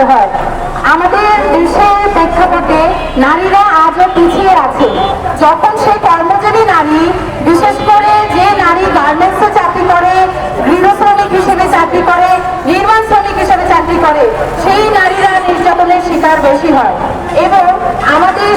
করতে হয়। আমাদের দেশের প্রেক্ষাপটে নারীরা আজও পিছিয়ে আছে। যখন সেই কর্মচারী নারী, বিশেষ করে যে নারী গার্মেন্টসে চাকরি করে গৃহ শ্রমিক হিসেবে চাকরি করে, নির্মাণ শ্রমিক হিসেবে চাকরি করে, সেই নারীরা নির্যাতনের শিকার বেশি হয়। এবং আমাদের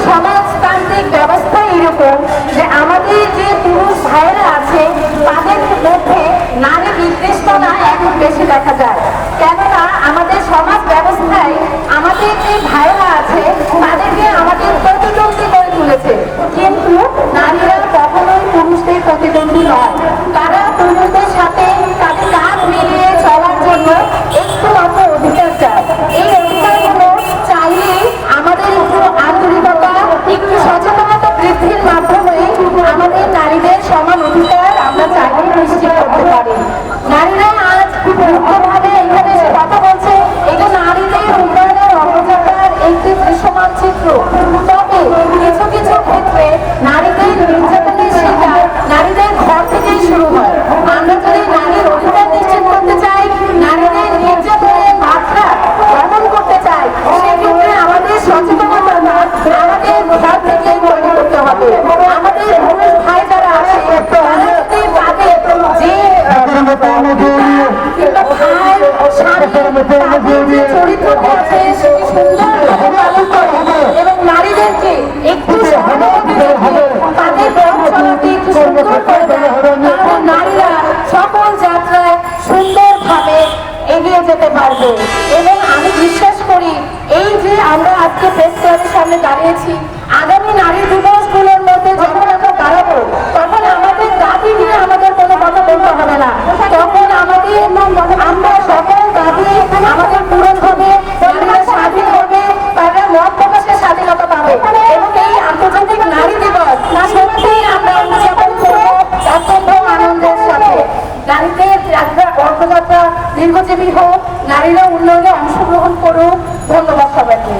বুদ্ধিজীবী হোক, নারীরা উন্নয়নে অংশগ্রহণ করুক, ধন্যবাদ সবাইকে।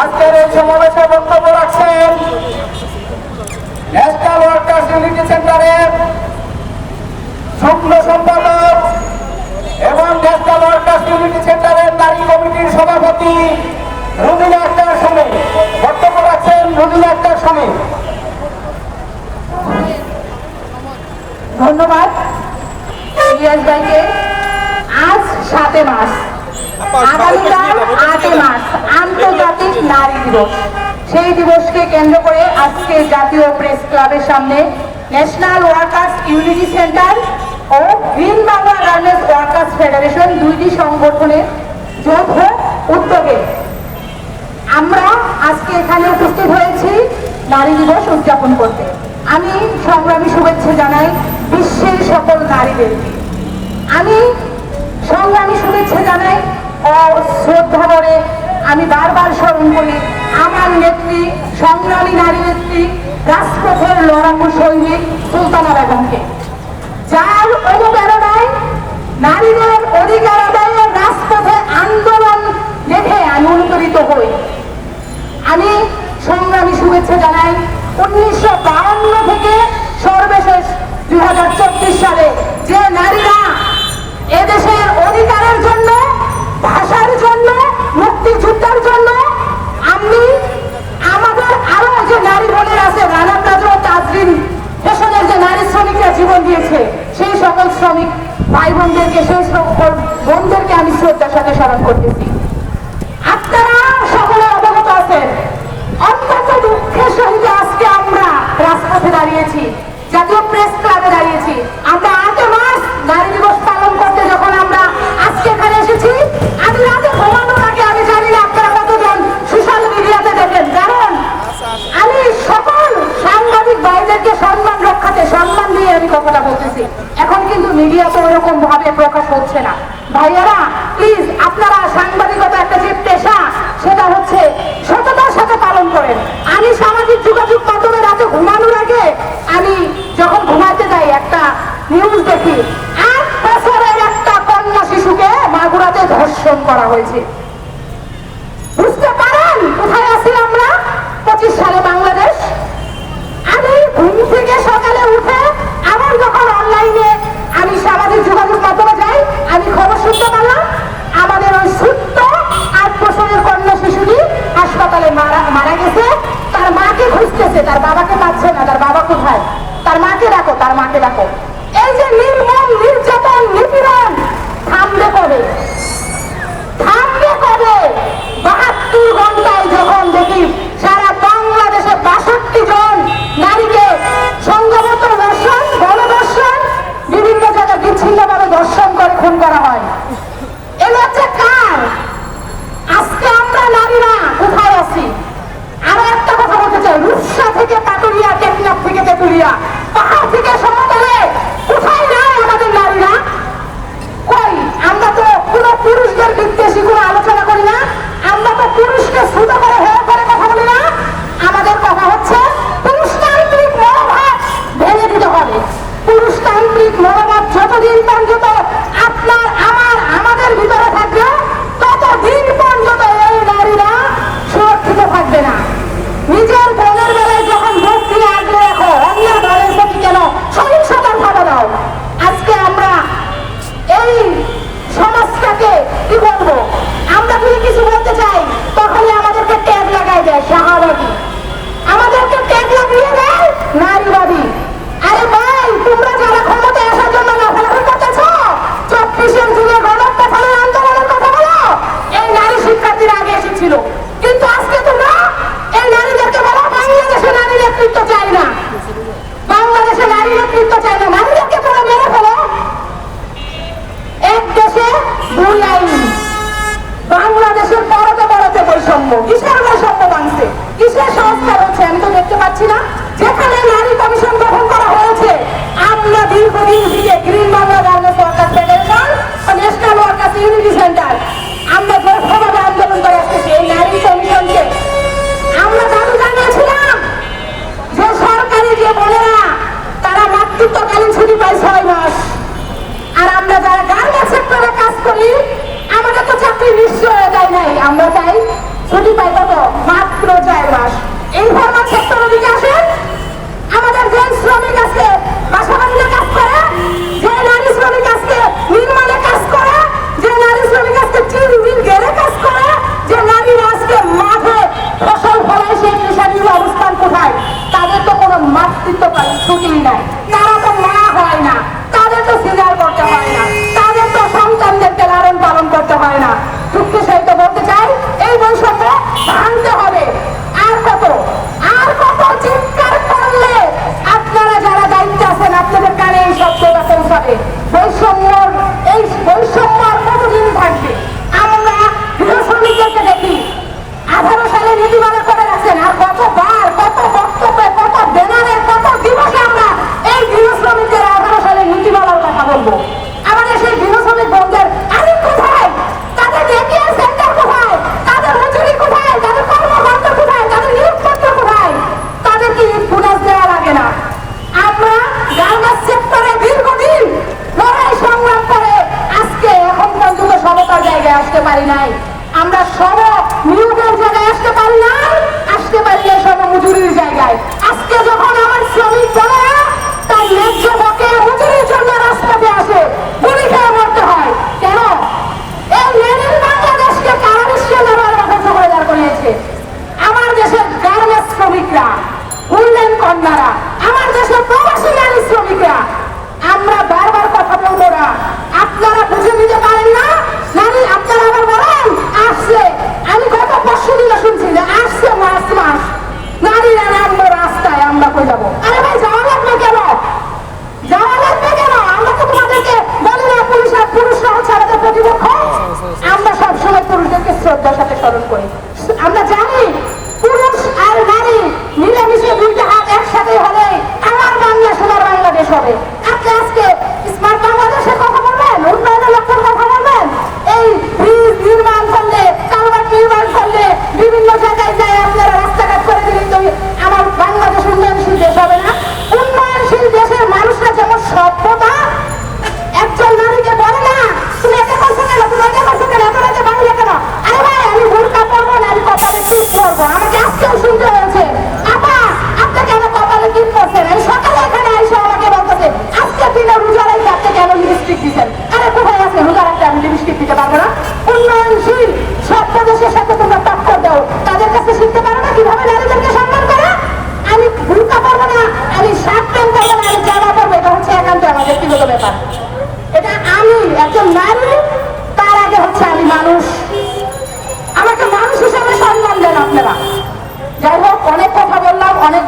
আজকের এই সমাবেশে বক্তব্য রাখছেন ন্যাশনাল ওয়ার্কার্স ইউনিটি সেন্টারের শুক্ল সভাপতি আক্তার বক্তব্য রাখছেন আক্তার ধন্যবাদ। আজ সাতে মাস। আগামীকাল আটে মাস আন্তর্জাতিক নারী দিবস। সেই দিবসকে কেন্দ্র করে আজকে জাতীয় প্রেস ক্লাবের সামনে ন্যাশনাল ওয়ার্কার্স ইউনিটি সেন্টার ও green Bangla garments workers federation দুইটি সংগঠনের যৌথ উদ্যোগে। আমরা আজকে এখানে উপস্থিত হয়েছি নারী দিবস উদযাপন করতে। আমি সংগ্রামী শুভেচ্ছা জানাই বিশ্বের সকল নারীদের আমি সংগ্রামী শুভেচ্ছা জানাই ও শ্রদ্ধা করে আমি বারবার স্মরণ করি আমার নেত্রী, সংগ্রামী নারী নেত্রী, রাজপথের লড়াকু সৈনিক সুলতানা বেগমকে। যার অনুপ্রেরণায় নারীদের অধিকার জীবন দিয়েছে, সেই সকল শ্রমিক ভাই বোনদেরকে সেই সকল বোনদেরকে আমি শ্রদ্ধার সাথে স্মরণ করতেছি। আপনারা সকলে অবগত আছেন, অত্যন্ত দুঃখের সহিত আজকে আমরা রাজপথে দাঁড়িয়েছি, জাতীয় প্রেস ক্লাবে দাঁড়িয়েছি। নিউজ দেখি। আট বছরের একটা কন্যা শিশুকে মাগুরাতে ধর্ষণ করা হয়েছে। বুঝতে পারেন কোথায় আছি আমরা? পঁচিশ সালে বাংলাদেশ। আমি ঘুম থেকে সকালে উঠে আমার যখন অনলাইনে আমি সামাজিক যোগাযোগ মাধ্যমে যাই, আমি খবর শুনতে পারলাম, আমাদের ওই সুস্থ আট বছরের কন্যা শিশুটি হাসপাতালে মারা মারা গেছে। তার মাকে খুঁজতেছে, তার বাবাকে পাচ্ছে না, তার বাবা কোথায়? তার মাকে ডাকো, তার মাকে ডাকো। পারি নাই। আমরা সব নিয়োগের জায়গায় আসতে পারি না আসতে পারি সব মজুরির জায়গায়। আজকে যখন আমার শ্রমিক বলে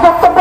বক্তব্য